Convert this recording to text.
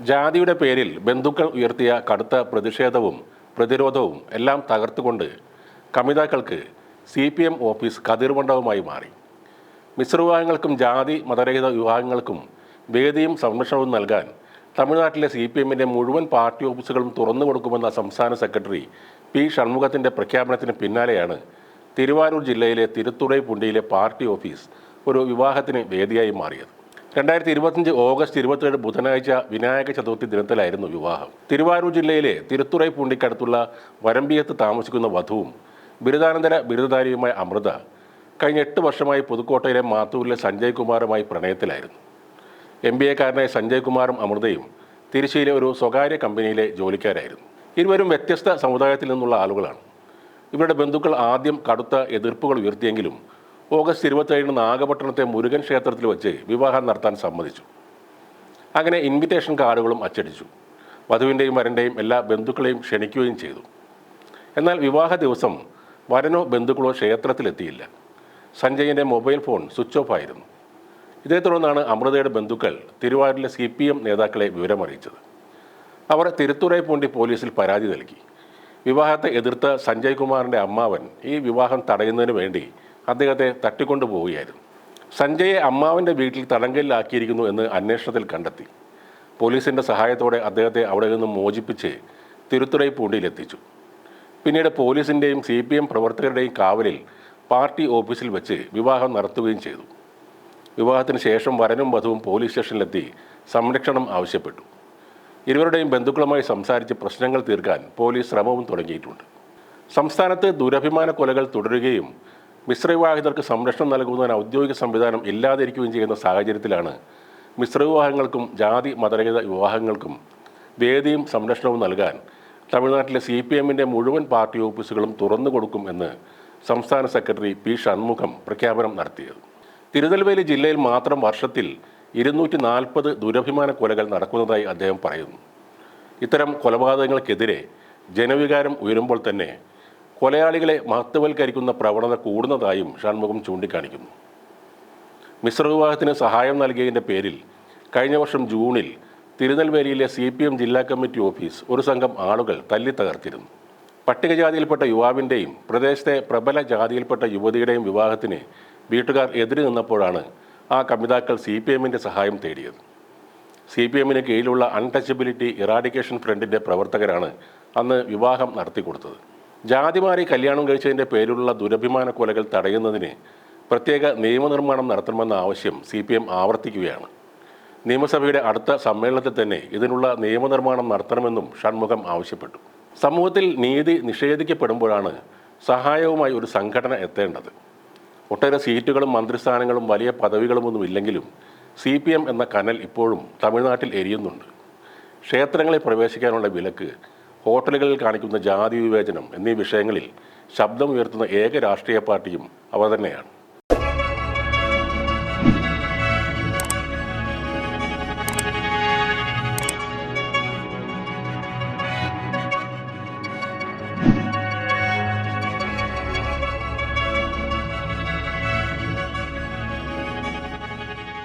ജാതിയുടെ പേരിൽ ബന്ധുക്കൾ ഉയർത്തിയ കടുത്ത പ്രതിഷേധവും പ്രതിരോധവും എല്ലാം തകർത്തുകൊണ്ട് കമിതാക്കൾക്ക് സി പി എം ഓഫീസ് കതിർമണ്ഡവുമായി മാറി. മിശ്ര വിവാഹങ്ങൾക്കും ജാതി മതരഹിത വിഭാഗങ്ങൾക്കും വേദിയും സംരക്ഷണവും നൽകാൻ തമിഴ്നാട്ടിലെ സി പി എമ്മിന്റെ മുഴുവൻ പാർട്ടി ഓഫീസുകളും തുറന്നു കൊടുക്കുമെന്ന സംസ്ഥാന സെക്രട്ടറി പി ഷൺമുഖത്തിന്റെ പ്രഖ്യാപനത്തിന് പിന്നാലെയാണ് തിരുവാരൂർ ജില്ലയിലെ തിരുത്തുറൈ പുണ്ടിയിലെ പാർട്ടി ഓഫീസ് ഒരു വിവാഹത്തിന് വേദിയായി മാറിയത്. രണ്ടായിരത്തി ഇരുപത്തിയഞ്ച് ഓഗസ്റ്റ് ഇരുപത്തിയേഴ് ബുധനാഴ്ച വിനായക ചതുർത്ഥി ദിനത്തിലായിരുന്നു വിവാഹം. തിരുവാരൂർ ജില്ലയിലെ തിരുത്തുറൈ പൂണ്ടിക്കടുത്തുള്ള വരമ്പിയത്ത് താമസിക്കുന്ന വധുവും ബിരുദാനന്തര ബിരുദധാരിയുമായ അമൃത കഴിഞ്ഞ എട്ട് വർഷമായി പുതുക്കോട്ടയിലെ മാത്തൂരിലെ സഞ്ജയ് കുമാറുമായി പ്രണയത്തിലായിരുന്നു. എം ബി എക്കാരനായ സഞ്ജയ് കുമാറും അമൃതയും തിരുച്ചിയിലെ ഒരു സ്വകാര്യ കമ്പനിയിലെ ജോലിക്കാരായിരുന്നു. ഇരുവരും വ്യത്യസ്ത സമുദായത്തിൽ നിന്നുള്ള ആളുകളാണ്. ഇവരുടെ ബന്ധുക്കൾ ആദ്യം കടുത്ത എതിർപ്പുകൾ ഉയർത്തിയെങ്കിലും ഓഗസ്റ്റ് ഇരുപത്തേഴിന് നാഗപട്ടണത്തെ മുരുകൻ ക്ഷേത്രത്തിൽ വെച്ച് വിവാഹം നടത്താൻ സമ്മതിച്ചു. അങ്ങനെ ഇൻവിറ്റേഷൻ കാർഡുകളും അച്ചടിച്ചു. വധുവിന്റെയും വരന്റെയും എല്ലാ ബന്ധുക്കളെയും ക്ഷണിക്കുകയും ചെയ്തു. എന്നാൽ വിവാഹ ദിവസം വരനോ ബന്ധുക്കളോ ക്ഷേത്രത്തിലെത്തിയില്ല. സഞ്ജയിന്റെ മൊബൈൽ ഫോൺ സ്വിച്ച് ഓഫ് ആയിരുന്നു. ഇതേ തുടർന്നാണ് അമൃതയുടെ ബന്ധുക്കൾ തിരുവാരൂരിലെ സി പി എം നേതാക്കളെ വിവരമറിയിച്ചത്. അവർ തിരുത്തുറൈപ്പൂണ്ടി പോലീസിൽ പരാതി നൽകി. വിവാഹത്തെ എതിർത്ത സഞ്ജയ് കുമാറിന്റെ അമ്മാവൻ ഈ വിവാഹം തടയുന്നതിന് വേണ്ടി അദ്ദേഹത്തെ തട്ടിക്കൊണ്ടു പോവുകയായിരുന്നു. സഞ്ജയെ അമ്മാവിന്റെ വീട്ടിൽ തടങ്കലിലാക്കിയിരിക്കുന്നു എന്ന് അന്വേഷണത്തിൽ കണ്ടെത്തി. പോലീസിന്റെ സഹായത്തോടെ അദ്ദേഹത്തെ അവിടെ നിന്നും മോചിപ്പിച്ച് തിരുത്തുറൈപ്പൂണ്ടിയിലെത്തിച്ചു പിന്നീട് പോലീസിന്റെയും സി പി എം പ്രവർത്തകരുടെയും കാവലിൽ പാർട്ടി ഓഫീസിൽ വെച്ച് വിവാഹം നടത്തുകയും ചെയ്തു. വിവാഹത്തിന് ശേഷം വരനും വധുവും പോലീസ് സ്റ്റേഷനിലെത്തി സംരക്ഷണം ആവശ്യപ്പെട്ടു. ഇരുവരുടെയും ബന്ധുക്കളുമായി സംസാരിച്ച് പ്രശ്നങ്ങൾ തീർക്കാൻ പോലീസ് ശ്രമവും തുടങ്ങിയിട്ടുണ്ട്. സംസ്ഥാനത്ത് ദുരഭിമാന കൊലകൾ തുടരുകയും മിശ്രവിവാഹിതർക്ക് സംരക്ഷണം നൽകുന്നതിന് ഔദ്യോഗിക സംവിധാനം ഇല്ലാതിരിക്കുകയും ചെയ്യുന്ന സാഹചര്യത്തിലാണ് മിശ്രവിവാഹങ്ങൾക്കും ജാതി മതരഹിത വിവാഹങ്ങൾക്കും വേദിയും സംരക്ഷണവും നൽകാൻ തമിഴ്നാട്ടിലെ സി പി എമ്മിന്റെ മുഴുവൻ പാർട്ടി ഓഫീസുകളും തുറന്നു കൊടുക്കും എന്ന് സംസ്ഥാന സെക്രട്ടറി പി ഷൺമുഖം പ്രഖ്യാപനം നടത്തിയത്. തിരുനെൽവേലി ജില്ലയിൽ മാത്രം വർഷത്തിൽ ഇരുന്നൂറ്റി നാൽപ്പത് ദുരഭിമാന കൊലകൾ നടക്കുന്നതായി അദ്ദേഹം പറയുന്നു. ഇത്തരം കൊലപാതകങ്ങൾക്കെതിരെ ജനവികാരം ഉയരുമ്പോൾ തന്നെ കൊലയാളികളെ മഹത്വവൽക്കരിക്കുന്ന പ്രവണത കൂടുന്നതായും ഷൺമുഖം ചൂണ്ടിക്കാണിക്കുന്നു. മിശ്ര വിവാഹത്തിന് സഹായം നൽകിയതിന്റെ പേരിൽ കഴിഞ്ഞ വർഷം ജൂണിൽ തിരുനെൽവേലിയിലെ സി പി എം ജില്ലാ കമ്മിറ്റി ഓഫീസ് ഒരു സംഘം ആളുകൾ തല്ലി തകർത്തിരുന്നു. പട്ടികജാതിയിൽപ്പെട്ട യുവാവിന്റെയും പ്രദേശത്തെ പ്രബല ജാതിയിൽപ്പെട്ട യുവതിയുടെയും വിവാഹത്തിന് വീട്ടുകാർ എതിര് നിന്നപ്പോഴാണ് ആ കമിതാക്കൾ സി പി എമ്മിന്റെ സഹായം തേടിയത്. സി പി എമ്മിന് കീഴിലുള്ള അൺടച്ചബിലിറ്റി ഇറാഡിക്കേഷൻ ഫ്രണ്ടിന്റെ പ്രവർത്തകരാണ് അന്ന് വിവാഹം നടത്തിക്കൊടുത്തത്. ജാതിമാറി കല്യാണം കഴിച്ചതിന്റെ പേരിലുള്ള ദുരഭിമാന കൊലകൾ തടയുന്നതിന് പ്രത്യേക നിയമനിർമ്മാണം നടത്തണമെന്ന ആവശ്യം സി പി എം ആവർത്തിക്കുകയാണ്. നിയമസഭയുടെ അടുത്ത സമ്മേളനത്തിൽ തന്നെ ഇതിനുള്ള നിയമനിർമ്മാണം നടത്തണമെന്നും ഷൺമുഖം ആവശ്യപ്പെട്ടു. സമൂഹത്തിൽ നീതി നിഷേധിക്കപ്പെടുമ്പോഴാണ് സഹായവുമായി ഒരു സംഘടന എത്തേണ്ടത്. ഒട്ടേറെ സീറ്റുകളും മന്ത്രിസ്ഥാനങ്ങളും വലിയ പദവികളുമൊന്നും ഇല്ലെങ്കിലും സി പി എം എന്ന കനൽ ഇപ്പോഴും തമിഴ്നാട്ടിൽ എരിയുന്നുണ്ട്. ക്ഷേത്രങ്ങളിൽ പ്രവേശിക്കാനുള്ള വിലക്ക് ഹോട്ടലുകളിൽ കാണിക്കുന്ന ജാതി വിവേചനം എന്നീ വിഷയങ്ങളിൽ ശബ്ദമുയർത്തുന്ന ഏക രാഷ്ട്രീയ പാർട്ടിയും അവ തന്നെയാണ്.